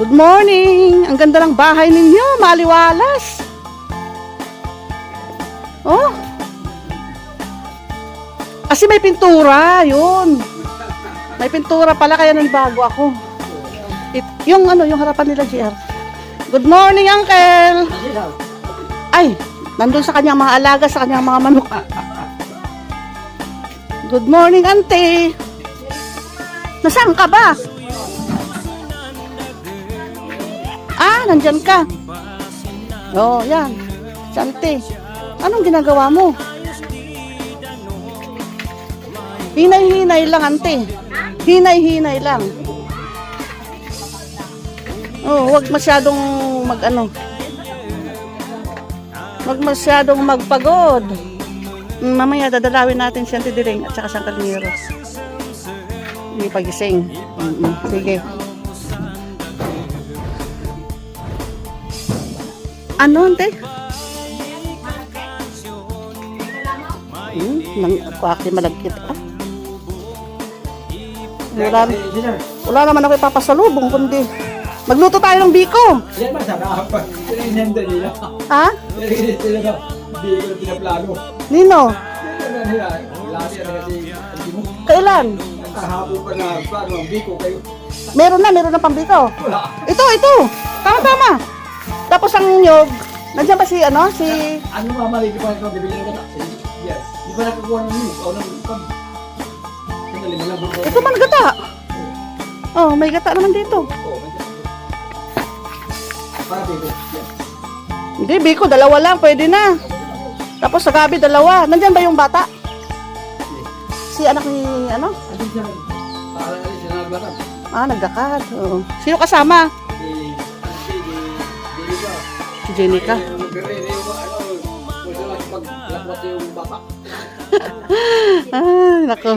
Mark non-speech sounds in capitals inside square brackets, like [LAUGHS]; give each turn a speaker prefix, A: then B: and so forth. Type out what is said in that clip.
A: Good morning! Ang ganda ng bahay ninyo, maliwalas. Oh. Kasi may pintura, yun. May pintura pala kaya bago ako. It, yung ano, yung harapan nila GR. Good morning, Uncle! Ay, nandun sa kanyang mga alaga, sa kanyang mga manok. [LAUGHS] Good morning, Auntie! Nasaan ka ba? Ah, nandyan ka. Oh, yan. Sante. Anong ginagawa mo? Hinay-hinay lang, ante. Hinay-hinay lang. Oh, wag masyadong mag-ano. Wag masyadong magpagod. Mm, Mamaya dadalawin natin si Auntie Diring at saka si Uncle Miros. Hindi pagising. Mm-mm. Sige. Ano, ante? Hmm, nang ako aki malagkit ah. Wala, wala naman ako ipapasalubong kundi magluto tayo ng biko. Ha?
B: Na hindi ko pinaplano.
A: Nino?
B: Last year kasi hindi mo
A: Kailan?
B: kahapon pa na plano ang biko kayo.
A: Meron na, meron na pang biko.
B: Wala.
A: Ito, ito. Tama, tama. Tapos ang nyog, nandiyan ba si, ano, si...
B: Ano mamali di pa ito bibili ng gata? Yes. Di ba nakakuha ng news? O ng bro.
A: Ito man gata. Oh, may gata naman dito.
B: Oo, may gata. Para biko. Yes.
A: Hindi, biko, dalawa lang, pwede na. Tapos sa gabi, dalawa. Nandiyan ba yung bata? Si anak ni, ano?
B: Naglakad.
A: Ah, nagdakad. Oo. Sino kasama?
B: Si...
A: Jenica. [LAUGHS] Ay, nako.